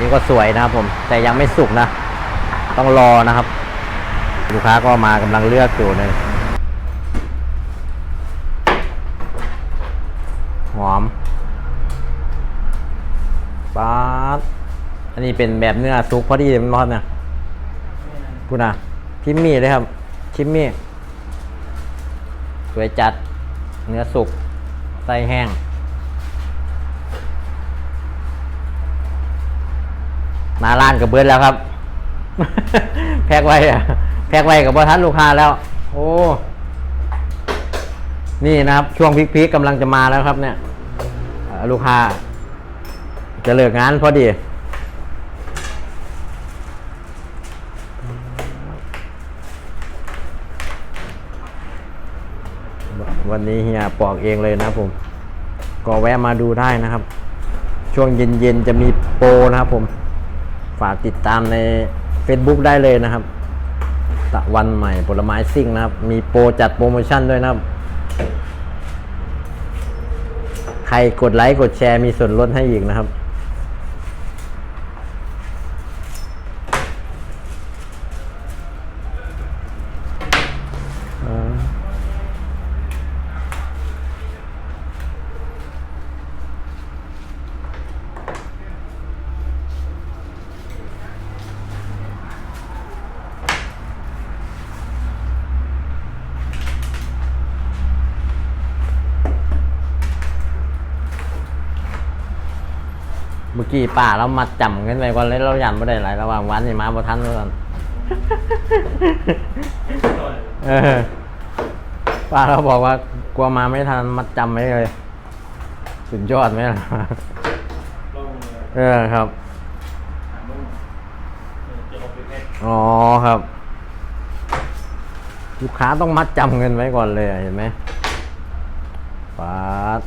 นี้ก็สวยนะครับผม แต่ยังไม่สุกนะ ต้องรอนะครับ ลูกค้าก็มากำลังเลือกอยู่เลยหอมป๊าดอันนี้เป็นแบบเนื้อสุกพอดีมันร้อดเนี่ยพูดนะชิมมี่เลยครับ ชิมมี่ สวยจัด เนื้อสุกไส้แห้ง หนาร้านกับเบิร์ดแล้วครับ แพ็กไว้อะแพ็กไว้กับบทันลูกค้าแล้ว โอ้ นี่นะครับ ช่วงพีคๆกำลังจะมาแล้วครับ เนี่ยลูกค้า จะเลิกงานพอดี วันนี้เฮียปอกเองเลยนะผม ก็แวะมาดูได้นะครับ ช่วงเย็นๆจะมีโปรนะครับผม ฝากติดตามใน Facebook ได้เลยนะครับ ตะวันใหม่ผลไม้ซิ่งนะครับ มีโปรจัดโปรโมชั่นด้วยนะครับ ใครกดไลค์กดแชร์มีส่วนลดให้อีกนะครับ มื่อกี้ป้าเรามาจำกันไปก่อนเลยเรายันไม่ได้หลายระหว่างวันนี่มาบ่ทันเลยก่อนเออป้าเราบอกว่ากลัวมาไม่ทันมัดจำไว้เลยสุดยอดไหมล่ะเออครับอ๋อครับ ลูกค้าต้องมัดจำเงินไว้ก่อนเลยอะเห็นไหมปาด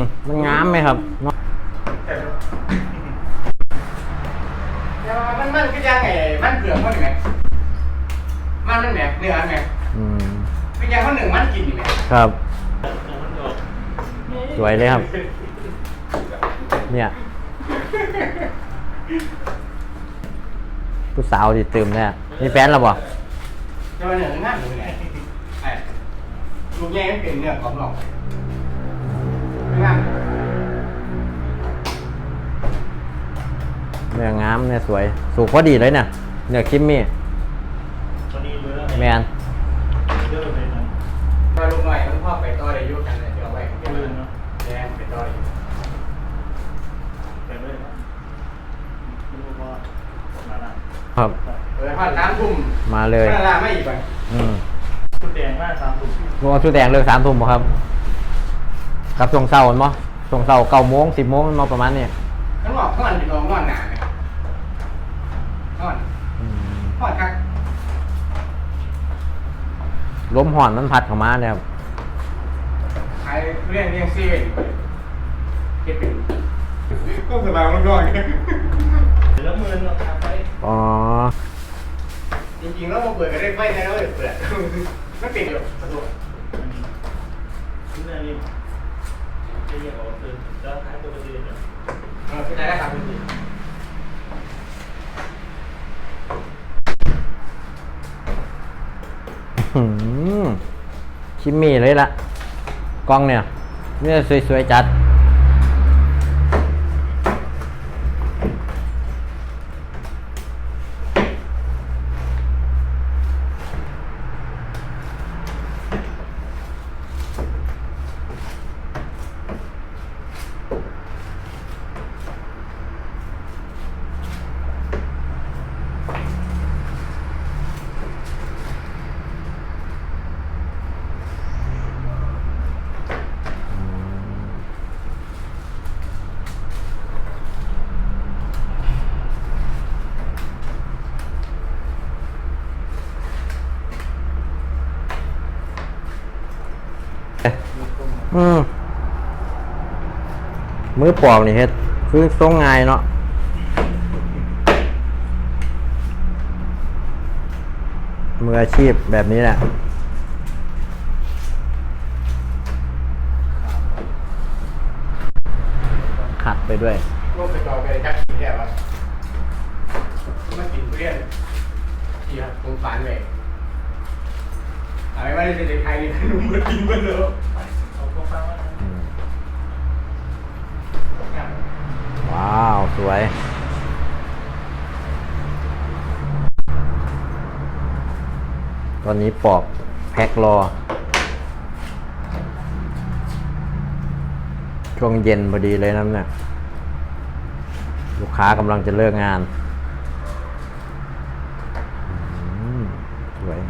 มมันงามไหมครับเนาะเดี๋ยวมันมันก็ยังไงมันเปลือกมันไงมันมันแหนกเนื้อไงอืมเป็นยังคนหนึ่งมันกินอยู่ไงครับ สวยเลยครับ เนี่ยผู้สาวที่ตื่มเนี่ยมีแฟนแล้วบ่จะมาหนึ่งงานอยู่ไงไอ้ลูกแย่มันเป็นเนื้อของหลอกไม่งาม เนื้องามเนี่ยสวย สูกพอดีเลยเนี่ยเนื้อคิมมี่ตอนนี้เรือแมนเรือเลยนะถ้าลูกหน่อยมันพ่อไปต่อได้ยุ่กันเลยเดี๋ยวเอาไว้ของแกเรือมันเนาะแย่ไปต่อได้อยู่แข่งเลยนะไม่รู้ว่าหนาหนาครับเออพอดสามทุ่มมาเลยพอดลาไม่อีกไปอืมคุณแดงมากสามถุงรอชุดแดงเลิกสามทุ่มบ่ครับ ครับช่วงเช้ามั้งช่วงเช้าเก้าโมงสิบโมงมาประมาณนี้ข้างนอกข้างมันอยู่นอนนอนหนาไหมนอนอืมนอนคักลมห่อนมันพัดเข้ามาเนี่ยครับขายเรื่องเรื่องซีเว่นเก็บเป็นก็สบายมันร้อนแล้วมือเราทำไปอ๋อจริงๆแล้วมาเปิดก็ได้ไฟในแล้วเปิดไม่ปิดอยู่ประตู ที่นั่นนี่จะเรียกว่าคือแล้วท้ายตัวประเด็นเนี่ยได้ครับพี่หืมชิมมี่เลยละกล้องเนี่ยเนี่ยสวยๆจัด อืมมือปอกนี่เฮ็ดคือทรงง่ายเนาะมืออาชีพแบบนี้แหละขัดไปด้วยร่วมไปต่อไปจักกินแค่วะมากินทุเรียนที่ครับตรงฝานเลย อะไรว่าจะได้ใครนี่คือมากินมาเลยเอาพวกฟังว่าอืมว้าว สวยตอนนี้ปอกแพ็ครอ ช่วงเย็นพอดีเลยนะเนี่ย ลูกค้ากำลังจะเลิกงานอืมสวย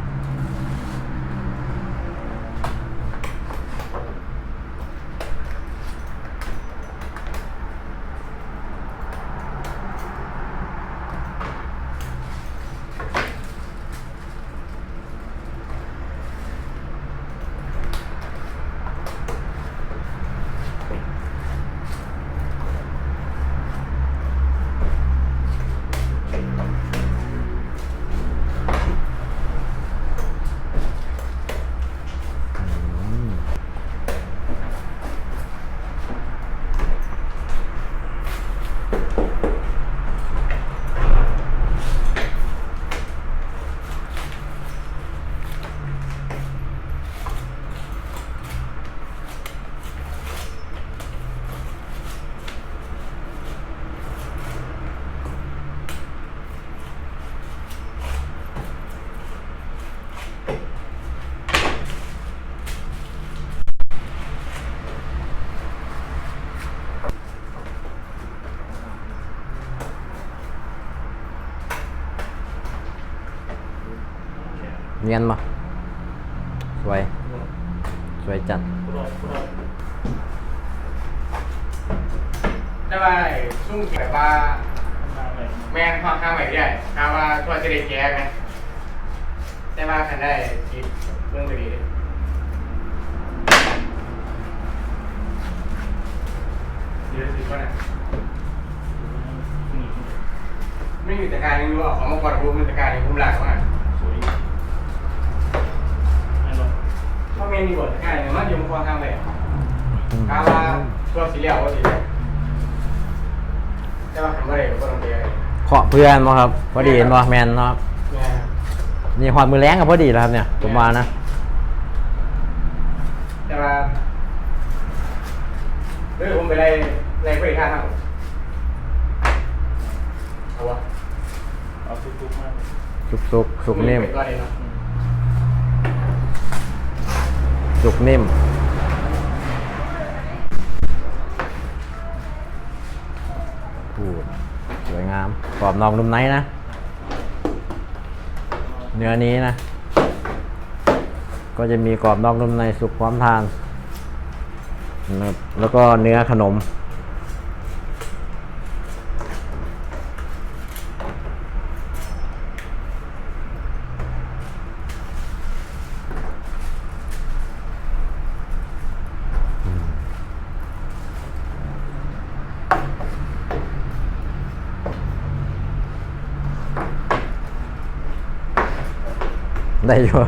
เนียนมาสวย สวยจัดกูรอกูรอแต่ว่าซุ่มแบบว่าแม่นความข้างใหม่ได้ถามว่าทั่วจะได้แก้ไหมแต่ว่าคันได้คิดเรื่องไปดีเยเดี๋ยวสิก่อนนะนี่ไม่มีแต่การนี้รู้ว่าของมาก่อนรู้มีแต่การนี้ผมหลักมาก สวยไอ้บอก เพราะเมนมีบทแต่การนี้มันอยู่บนความข้างใหม่กาว่าตัวสีเหลืองว่าสีเหลืองแต่ว่าทำอะไรก็ต้องเดียวเคาะเพื่อนมาครับ พอดีเห็นบ่แมนเนาะครับเนี่ยนี่หอดมือแรงกับพอดีแล้วครับเนี่ยผมว่านะแต่ว่าเฮ้ยผมไปไล่ไล่บริการทางเอาวะเอาทุกๆมากสุกสุกสุกนิ่มไปก่อนเลยเนาะ สุกนิ่ม พูดสวยงามกรอบนอกนุ่มในนะ เนื้อนี้นะ ก็จะมีกรอบนอกนุ่มในสุกพร้อมทาน แล้วก็เนื้อขนม ได้อยู่